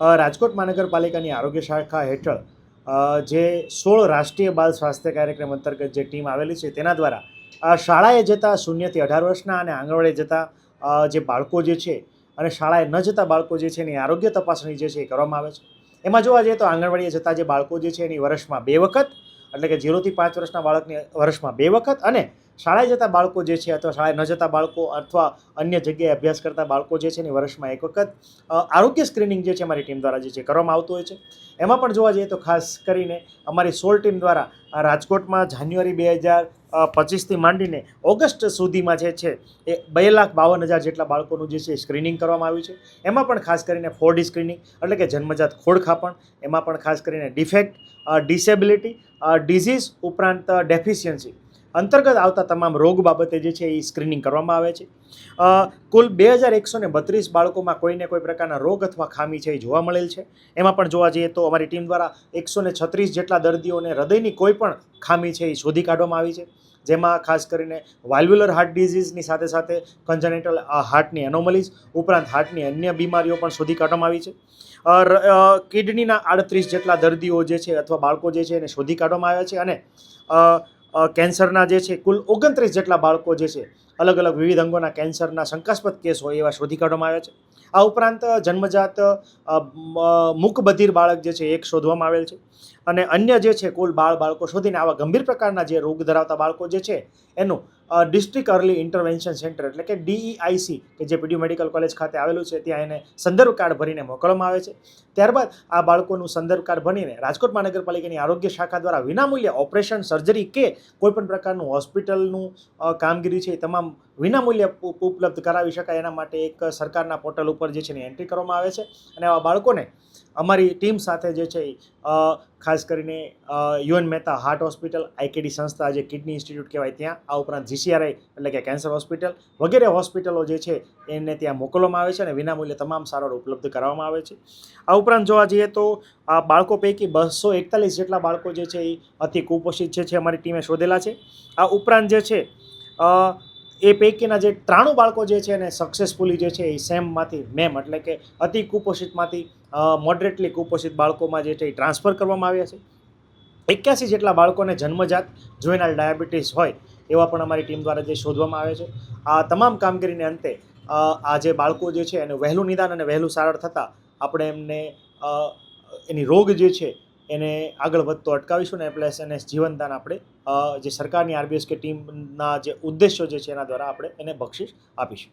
રાજકોટ મહાનગરપાલિકાની આરોગ્ય શાખા હેઠળ જે સોળ રાષ્ટ્રીય બાળ સ્વાસ્થ્ય કાર્યક્રમ અંતર્ગત જે ટીમ આવેલી છે, તેના દ્વારા શાળાએ જતા શૂન્યથી અઢાર વર્ષના અને આંગણવાડે જતા જે બાળકો જે છે અને શાળાએ ન જતા બાળકો જે છે એની આરોગ્ય તપાસણી જે છે એ કરવામાં આવે છે. એમાં જોવા જઈએ તો આંગણવાડીએ જતા જે બાળકો જે છે એની વર્ષમાં બે વખત એટલે કે ઝીરોથી પાંચ વર્ષના બાળકની વર્ષમાં બે વખત અને શાળાએ જતા બાળકો જે છે અથવા શાળાએ ન જતા બાળકો અથવા અન્ય જગ્યાએ અભ્યાસ કરતા બાળકો જે છે એની વર્ષમાં એક વખત આરોગ્ય સ્ક્રીનિંગ જે છે અમારી ટીમ દ્વારા જે છે કરવામાં આવતું હોય છે. એમાં પણ જોવા જઈએ તો ખાસ કરીને અમારી સોલ ટીમ દ્વારા રાજકોટમાં જાન્યુઆરી બે હજાર પચીસથી માંડીને ઓગસ્ટ સુધીમાં જે છે એ બે લાખ બાવન હજાર જેટલા બાળકોનું જે છે સ્ક્રીનિંગ કરવામાં આવ્યું છે. એમાં પણ ખાસ કરીને ફોર ડી સ્ક્રીનિંગ એટલે કે જન્મજાત ખોડખાપણ, એમાં પણ ખાસ કરીને ડિફેક્ટ ડિસેબિલિટી ડિઝીઝ ઉપરાંત ડેફિશિયન્સી. અંતર્ગત આવતા તમામ રોગ બાબતે જે છે એ સ્ક્રીનિંગ કરવામાં આવે છે. કુલ બે હજાર એકસો ને બત્રીસ બાળકોમાં કોઈને કોઈ પ્રકારના રોગ અથવા ખામી છે એ જોવા મળેલ છે. એમાં પણ જોવા જઈએ તો અમારી ટીમ દ્વારા એકસો ને છત્રીસ જેટલા દર્દીઓને હૃદયની કોઈ પણ ખામી છે એ શોધી કાઢવામાં આવી છે. જેમાં ખાસ કરીને વાલ્વ્યુલર હાર્ટ ડિઝીઝની સાથે સાથે કન્જનેટલ હાર્ટની એનોમલીઝ ઉપરાંત હાર્ટની અન્ય બીમારીઓ પણ શોધી કાઢવામાં આવી છે. કિડનીના આડત્રીસ જેટલા દર્દીઓ જે છે અથવા બાળકો જે છે એને શોધી કાઢવામાં આવ્યા છે અને કેન્સરના જે છે, કુલ ઓગણત્રીસ જેટલા બાળકો જે છે અલગ અલગ વિવિધ અંગોના કેન્સરના શંકાસ્પદ કેસ હોય એવા શોધી કાઢવામાં આવ્યા છે. આ ઉપરાંત જન્મજાત મૂકબધિર બાળક જે છે એક શોધવામાં આવેલ છે. અને અન્ય જે છે કુલ બાળ બાળકો શોધીને આવા ગંભીર પ્રકારના જે રોગ ધરાવતા બાળકો જે છે એનું ડિસ્ટ્રિક્ટ અર્લી ઇન્ટરવેન્શન સેન્ટર એટલે કે ડીઈઆઈસી કે જે પીડી મેડિકલ કોલેજ ખાતે આવેલું છે ત્યાં એને સંદર્ભ કાર્ડ ભરીને મોકલવામાં આવે છે. ત્યારબાદ આ બાળકોનું સંદર્ભ કાર્ડ ભરીને રાજકોટ મહાનગરપાલિકાની આરોગ્ય શાખા દ્વારા વિનામૂલ્ય ઓપરેશન સર્જરી કે કોઈપણ પ્રકારનું હોસ્પિટલનું કામગીરી છે એ તમામ વિનામૂલ્ય ઉપ- ઉપલબ્ધ કરાવી શકાય. એના માટે એક સરકારના પોર્ટલ ઉપર જે છે એની એન્ટ્રી કરવામાં આવે છે. અને આવા બાળકોને અમારી ટીમ સાથે જે છે એ, ખાસ કરીને UN Mehta heart hospital IKD સંસ્થા જે કિડની ઇન્સ્ટિટ્યૂટ કહેવાય ત્યાં, આ ઉપરાંત જીસીઆરઆઈ એટલે કે કેન્સર હોસ્પિટલ વગેરે હોસ્પિટલો જે છે એને ત્યાં મોકલવામાં આવે છે અને વિનામૂલ્યે તમામ સારવાર ઉપલબ્ધ કરાવવામાં આવે છે. આ ઉપરાંત જોવા જઈએ તો, આ બાળકો પૈકી બસો એકતાલીસ જેટલા બાળકો જે છે એ અતિ કુપોષિત છે અમારી ટીમે શોધેલા છે. આ ઉપરાંત જે છે એ પૈકીના જે ત્રાણું બાળકો જે છે એને સક્સેસફુલી જે છે એ સેમમાંથી મેમ એટલે કે અતિ કુપોષિતમાંથી મોડરેટલી કુપોષિત બાળકોમાં જે છે એ ટ્રાન્સફર કરવામાં આવ્યા છે. એક્યાસી જેટલા બાળકોને જન્મજાત જોઈનાલ ડાયાબિટીસ હોય એવા પણ અમારી ટીમ દ્વારા જે શોધવામાં આવે છે. આ તમામ કામગીરીને અંતે આ જે બાળકો જે છે એને વહેલું નિદાન અને વહેલું સારવાર થતાં આપણે એમને એની રોગ જે છે એને આગળ વધતો અટકાવીશું ને પ્લસ એને જીવનદાન આપણે જે સરકારની આરબીએસ કે ટીમના જે ઉદ્દેશ્યો જે છે એના દ્વારા આપણે એને બક્ષિસ આપીશું.